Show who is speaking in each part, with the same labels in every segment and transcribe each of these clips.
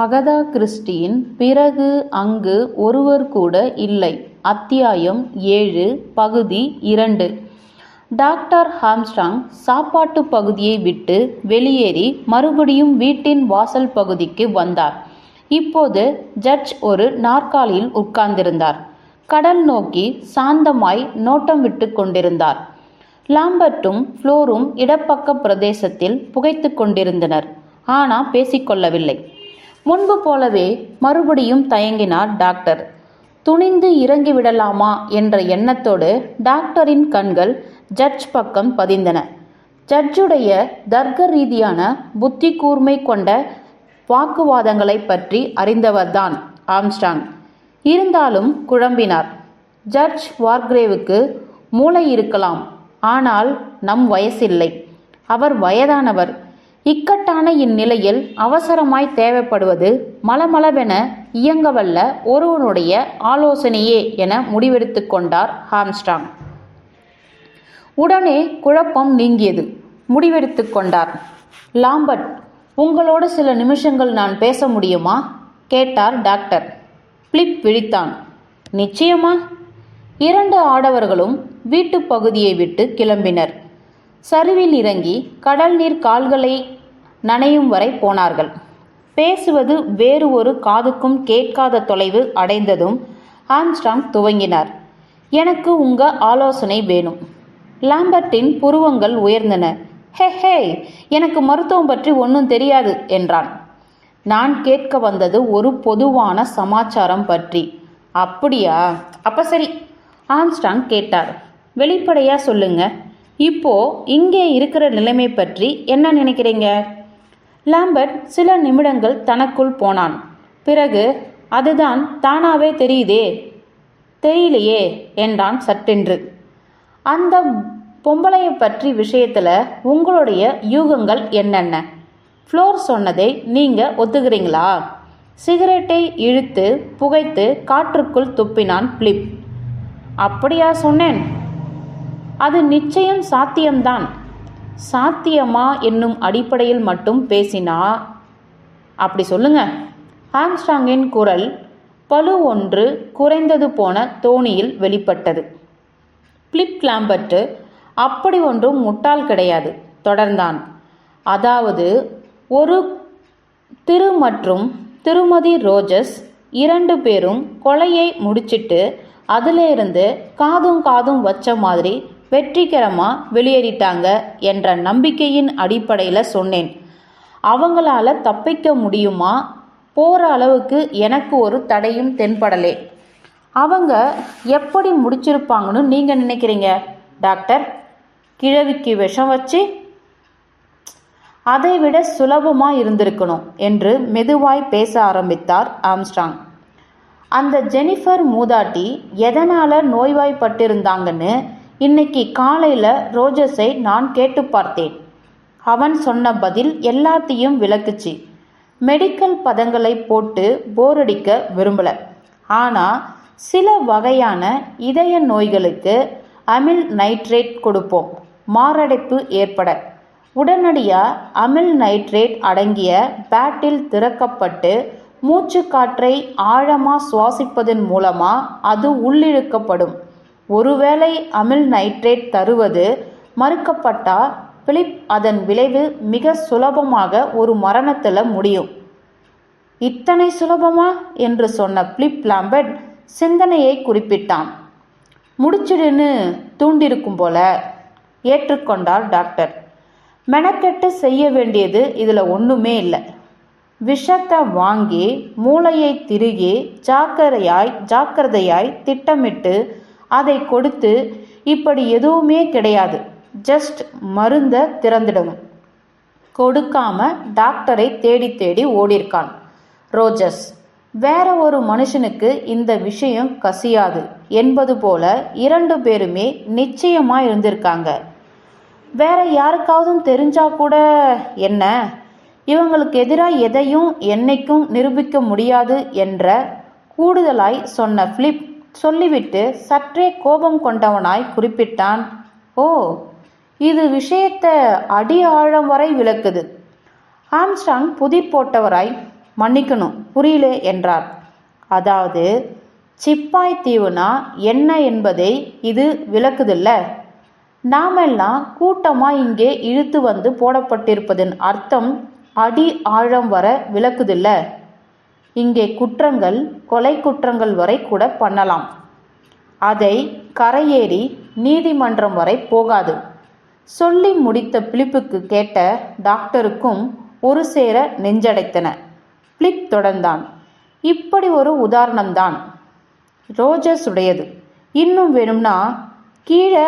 Speaker 1: Agatha கிறிஸ்டியின் பிறகு அங்கு ஒருவர் கூட இல்லை. அத்தியாயம் ஏழு பகுதி இரண்டு. டாக்டர் ஹாம்ஸ்டாங் சாப்பாட்டு பகுதியை விட்டு வெளியேறி மறுபடியும் வீட்டின் வாசல் பகுதிக்கு வந்தார். இப்போது ஜட்ஜ் ஒரு நாற்காலியில் உட்கார்ந்திருந்தார். கடல் நோக்கி சாந்தமாய் நோட்டம் விட்டு கொண்டிருந்தார். லாம்பர்ட்டும் ஃப்ளோரும் இடப்பக்க பிரதேசத்தில் புகைத்து கொண்டிருந்தனர். ஆனா பேசிக்கொள்ளவில்லை முன்பு போலவே மறுபடியும் தயங்கினார் டாக்டர். துணிந்து இறங்கிவிடலாமா என்ற எண்ணத்தோடு டாக்டரின் கண்கள் ஜட்ஜ் பக்கம் பதிந்தன. ஜட்ஜுடைய தர்க்க ரீதியான புத்தி கூர்மை கொண்ட வாக்குவாதங்களை பற்றி அறிந்தவர்தான் ஆம்ஸ்டாங். இருந்தாலும் குழம்பினார். ஜட்ஜ் வார்க்ரேவுக்கு மூளை இருக்கலாம். ஆனால் நம் வயசில்லை. அவர் வயதானவர். இக்கட்டான இந்நிலையில் அவசரமாய் தேவைப்படுவது மலமளவென இயங்கவல்ல ஒருவனுடைய ஆலோசனையே என முடிவெடுத்து கொண்டார் ஹாம்ஸ்டாங். உடனே குழப்பம் நீங்கியது. முடிவெடுத்து கொண்டார். லாம்பர்ட் உங்களோடு சில நிமிஷங்கள் நான் பேச முடியுமா? கேட்டார் டாக்டர். பிளிப் விழித்தான். நிச்சயமா. இரண்டு ஆடவர்களும் வீட்டுப் பகுதியை விட்டு கிளம்பினர். சரிவில் இறங்கி கடல் நீர் கால்களை நனையும் வரை போனார்கள். பேசுவது வேறு ஒரு காதுக்கும் கேட்காத தொலைவு அடைந்ததும் ஆம்ஸ்டாங் துவங்கினார். எனக்கு உங்க ஆலோசனை வேணும். லாம்பர்ட்டின் புருவங்கள் உயர்ந்தன. ஹே ஹே எனக்கு மருத்துவம் பற்றி ஒன்றும் தெரியாது என்றான். நான் கேட்க வந்தது ஒரு பொதுவான சமாச்சாரம் பற்றி. அப்படியா? அப்ப சரி ஆம்ஸ்டாங் கேட்டார். வெளிப்படையா சொல்லுங்க. இப்போ இங்கே இருக்கிற நிலைமை பற்றி என்ன நினைக்கிறீங்க? லாம்பர்ட் சில நிமிடங்கள் தனக்குள் போனான். பிறகு அதுதான் தானாவே தெரியுதே. தெரியலையே என்றான் சட்டென்று. அந்த பொம்பளையை பற்றி விஷயத்தில் உங்களுடைய யூகங்கள் என்னென்ன? ஃப்ளோர் சொன்னதை நீங்கள் ஒத்துக்கிறீங்களா? சிகரெட்டை இழுத்து புகைத்து காற்றுக்குள் துப்பினான் பிளிப் அப்படியா சொன்னேன். அது நிச்சயம் சாத்தியம்தான். சாத்தியமா என்னும் அடிப்படையில் மட்டும் பேசினா? அப்படி சொல்லுங்க. ஹாம்ஸ்டாங்கின் குரல் பழு ஒன்று குறைந்தது போன தோணியில் வெளிப்பட்டது. பிளிப் லாம்பர்ட்டு அப்படி ஒன்றும் முட்டாள் கிடையாது தொடர்ந்தான். அதாவது ஒரு திரு மற்றும் திருமதி ரோஜஸ் இரண்டு பேரும் கொலையை முடிச்சிட்டு அதிலிருந்து காதும் காதும் வச்ச மாதிரி வெற்றிகரமாக வெளியேறிட்டாங்க என்ற நம்பிக்கையின் அடிப்படையில் சொன்னேன். அவங்களால தப்பிக்க முடியுமா? போகிற அளவுக்கு எனக்கு ஒரு தடையும் தென்படலே. அவங்க எப்படி முடிச்சிருப்பாங்கன்னு நீங்கள் நினைக்கிறீங்க? டாக்டர் கிழவிக்கு விஷம் வச்சு அதைவிட சுலபமாக இருந்திருக்கணும் என்று மெதுவாய் பேச ஆரம்பித்தார் ஆம்ஸ்டாங் அந்த ஜெனிஃபர் மூதாட்டி எதனால் நோய்வாய்ப்பட்டிருந்தாங்கன்னு இன்னைக்கு காலையில் ரோஜஸை நான் கேட்டு பார்த்தேன். அவன் சொன்ன பதில் எல்லாத்தையும் விளக்குச்சு. மெடிக்கல் பதங்களை போட்டு போரடிக்க விரும்பலை. ஆனால் சில வகையான இதய நோய்களுக்கு அமில் நைட்ரேட் கொடுப்போம். மாரடைப்பு ஏற்பட. உடனடியாக அமில் நைட்ரேட் அடங்கிய பேட்டில் திறக்கப்பட்டு மூச்சு காற்றை ஆழமாக சுவாசிப்பதன் மூலமாக அது உள்ளிழுக்கப்படும். ஒருவேளை அமில் நைட்ரேட் தருவது மறுக்கப்பட்டால் பிலிப் அதன் விளைவு மிக சுலபமாக ஒரு மரணத்தில் முடியும். இத்தனை சுலபமா? என்று சொன்ன பிலிப் லாம்பர்ட் சிந்தனையை குறிப்பிட்டான். முடிச்சிடுன்னு தூண்டிருக்கும் போல ஏற்றுக்கொண்டார் டாக்டர். மெனக்கெட்டு செய்ய வேண்டியது இதில் ஒன்றுமே இல்லை. விஷத்தை வாங்கி மூளையை திருகி ஜாக்கிரையாய் ஜாக்கிரதையாய் திட்டமிட்டு அதை கொடுத்து இப்படி எதுவுமே கிடையாது. ஜஸ்ட் மருந்த திறந்துடும் கொடுக்காம டாக்டரை தேடி தேடி ஓடிருக்கான் ரோஜஸ் வேற ஒரு மனுஷனுக்கு இந்த விஷயம் கசியாது. என்பது போல இரண்டு பேருமே நிச்சயமா இருந்திருக்காங்க. வேற யாருக்காவது தெரிஞ்சா கூட என்ன? இவங்களுக்கு எதிராக எதையும் என்னைக்கும் நிரூபிக்க முடியாது என்ற கூடுதலாய் சொன்ன பிலிப் சொல்லிவிட்டு சற்றே கோபம் கொண்டவனாய் குறிப்பிட்டான் ஓ இது விஷயத்தை அடி ஆழம் வரை விளக்குது. ஆம்ஸ்டாங் புதி போட்டவராய் மன்னிக்கணும் புரியல என்றார். அதாவது சிப்பாய் தீவுனா என்ன என்பதை இது விளக்குதில்ல. நாமெல்லாம் கூட்டமாக இங்கே இழுத்து வந்து போடப்பட்டிருப்பதன் அர்த்தம் அடி ஆழம் வர விளக்குதில்ல. இங்கே குற்றங்கள் கொலை குற்றங்கள் வரை கூட பண்ணலாம். அதை கரையேறி நீதிமன்றம் வரை போகாது. சொல்லி முடித்த பிலிப்புக்கு கேட்ட டாக்டருக்கும் ஒரு சேர நெஞ்சடைத்தன. பிலிப் தொடர்ந்தான். இப்படி ஒரு உதாரணம்தான். ரோஜர்ஸ் உடையது இன்னும் வேணும்னா கீழே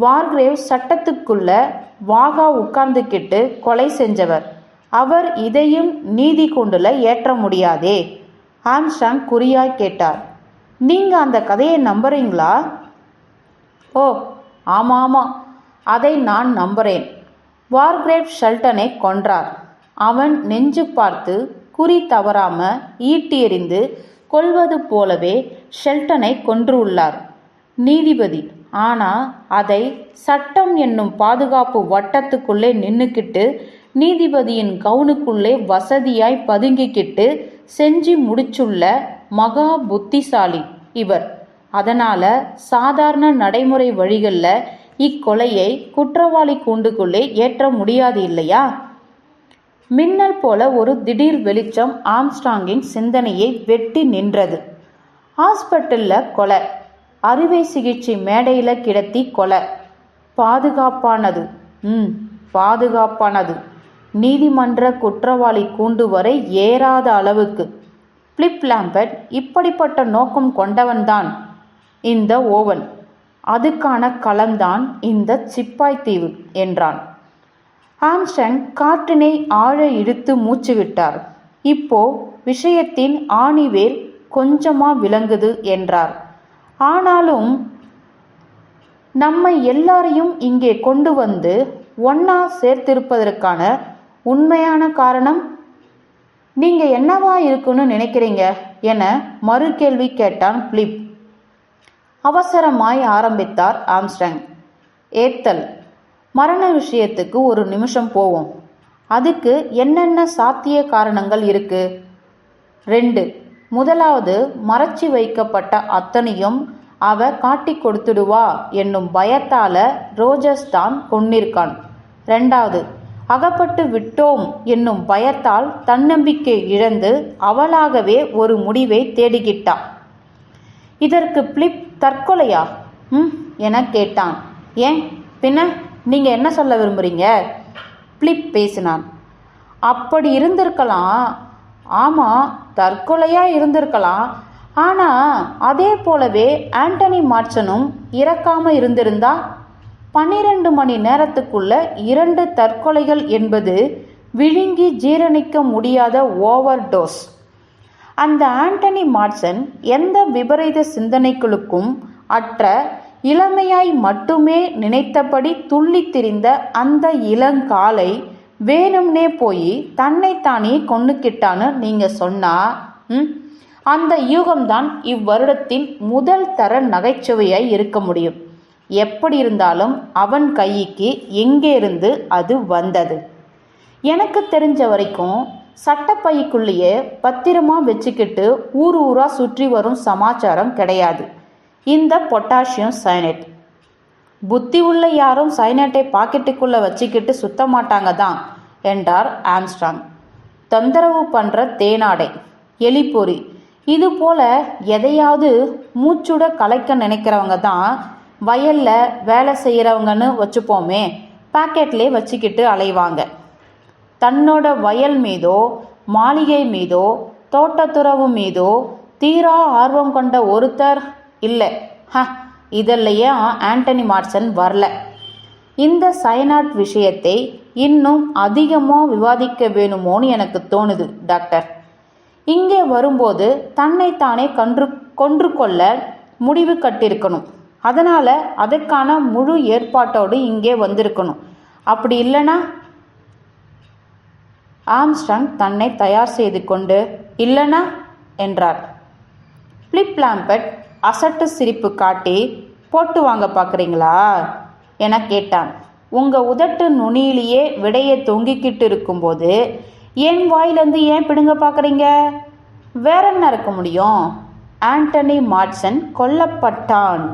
Speaker 1: வார்கிரேவ் சட்டத்துக்குள்ள வாகா உட்கார்ந்துக்கிட்டு கொலை செஞ்சவர். அவர் இதையும் நீதி கொண்டுல ஏற்ற முடியாதே. ஆம்ஸ்டாங் குறியாய் கேட்டார். நீங்க அந்த கதையை நம்புறீங்களா? ஓ ஆமாம். ஆமாம் அதை நான் நம்புறேன். வார்கிரேப் ஷெல்டனை கொன்றார். அவன் நெஞ்சு பார்த்து குறி தவறாம ஈட்டி எறிந்து கொல்வது போலவே ஷெல்டனை கொன்றுள்ளார். நீதிபதி ஆனா அதை சட்டம் என்னும் பாதுகாப்பு வட்டத்துக்குள்ளே நின்னுக்கிட்டு நீதிபதியின் கவுனுக்குள்ளே வசதியாய் பதுங்கிக்கிட்டு செஞ்சு முடிச்சுள்ள மகா புத்திசாலி இவர். அதனால சாதாரண நடைமுறை வழிகளில் இக்கொலையை குற்றவாளி கூண்டுக்குள்ளே ஏற்ற முடியாது இல்லையா? மின்னல் போல ஒரு திடீர் வெளிச்சம் ஆம்ஸ்ட்ராங்கின் சிந்தனையை வெட்டி நின்றது. ஹாஸ்பிட்டலில் கொலை. அறுவை சிகிச்சை மேடையில் கிடத்தி கொலை. பாதுகாப்பானது. ம் பாதுகாப்பானது. நீதிமன்ற குற்றவாளி கூண்டு வரை ஏறாத அளவுக்கு. பிளிப் லாம்பர்ட் இப்படிப்பட்ட நோக்கம் கொண்டவன்தான். இந்த ஓவன். அதுக்கான களம்தான் இந்த சிப்பாய் தீவு என்றான். ஆம்ஸ்டங் காற்றினை ஆழ இழுத்து மூச்சு விட்டார். இப்போ விஷயத்தின் ஆணிவேர் கொஞ்சமா விளங்குது என்றார். ஆனாலும் நம்மை எல்லாரையும் இங்கே கொண்டு வந்து ஒன்னா சேர்த்திருப்பதற்கான உண்மையான காரணம்? நீங்க என்னவா இருக்குன்னு நினைக்கிறீங்க? என மறு கேள்வி கேட்டான் பிலிப். அவசரமாய் ஆரம்பித்தார் ஆம்ஸ்டங் ஏத்தல் மரண விஷயத்துக்கு ஒரு நிமிஷம் போவோம். அதுக்கு என்னென்ன சாத்திய காரணங்கள் இருக்கு? ரெண்டு முதலாவது மறைச்சி வைக்கப்பட்ட அத்தனையும் அவ காட்டி கொடுத்துடுவா என்னும் பயத்தால ரோஜஸ்தான் கொன்னிருக்கான் ரெண்டாவது அகப்பட்டு விட்டோம் என்னும் பயத்தால் தன்னம்பிக்கை இழந்து அவளாகவே ஒரு முடிவை தேடிக்கிட்டா இதற்கு பிளிப் தற்கொலையா? ம் என கேட்டான். ஏன்? பின்ன நீங்கள் என்ன சொல்ல விரும்புகிறீங்க பிளிப் பேசினான். அப்படி இருந்திருக்கலாம். ஆமாம் தற்கொலையாக இருந்திருக்கலாம். ஆனால் அதே போலவே ஆண்டனி மார்ச்சனும் இறக்காம இருந்திருந்தா பன்னிரண்டு மணி நேரத்துக்குள்ள இரண்டு தற்கொலைகள் என்பது விழுங்கி ஜீரணிக்க முடியாத ஓவர் டோஸ் அந்த ஆண்டனி மார்சன் எந்த விபரீத சிந்தனைகளுக்கும் அற்ற இளமையாய் மட்டுமே நினைத்தபடி துள்ளி திரிந்த அந்த இளங்காலை வேணும்னே போய் தன்னைத்தானே கொண்டுக்கிட்டான்னு நீங்கள் சொன்னா ம்? அந்த யூகம்தான் இவ்வருடத்தின் முதல் தர நகைச்சுவையாய் இருக்க முடியும். எப்படி இருந்தாலும் அவன் கைக்கு எங்கேருந்து அது வந்தது? எனக்கு தெரிஞ்ச வரைக்கும் சட்டப்பைக்குள்ளேயே பத்திரமா வச்சுக்கிட்டு ஊர் ஊராக சுற்றி வரும் சமாச்சாரம் கிடையாது. இந்த பொட்டாசியம் சைனேட் புத்தி உள்ள யாரும் சைனேட்டை பாக்கெட்டுக்குள்ளே வச்சுக்கிட்டு சுத்த மாட்டாங்க தான் என்றார் ஆம்ஸ்ட்ராங். தொந்தரவு பண்ணுற தேனாடை எலிப்பொறி இது போல எதையாவது மூச்சுட கலைக்க நினைக்கிறவங்க தான் வயலில் வேலை செய்கிறவங்கன்னு வச்சுப்போமே. பாக்கெட்லேயே வச்சுக்கிட்டு அலைவாங்க. தன்னோட வயல் மீதோ மாளிகை மீதோ தோட்டத்துறவு மீதோ தீரா ஆர்வம் கொண்ட ஒருத்தர் இல்லை. ஹ இதெல்லையே ஆண்டனி மார்சன் வரல. இந்த சைனாட் விஷயத்தை இன்னும் அதிகமாக விவாதிக்க வேணுமோன்னு எனக்கு தோணுது டாக்டர். இங்கே வரும்போது தன்னைத்தானே கன்று கொன்று கொள்ள முடிவு கட்டிருக்கணும். அதனால் அதற்கான முழு ஏற்பாட்டோடு இங்கே வந்திருக்கணும். அப்படி இல்லைனா ஆம்ஸ்டாங் தன்னை தயார் செய்து கொண்டு இல்லைனா என்றார். பிளிப் லாம்பட் அசட்டு சிரிப்பு காட்டி போட்டு வாங்க பார்க்குறீங்களா? என கேட்டான். உங்கள் உதட்டு நுனியிலேயே விடையை தொங்கிக்கிட்டு இருக்கும்போது என் வாயிலேருந்து ஏன் பிடுங்க பார்க்குறீங்க? வேற என்ன இருக்க முடியும்? ஆண்டனி மாட்சன் கொல்லப்பட்டான்.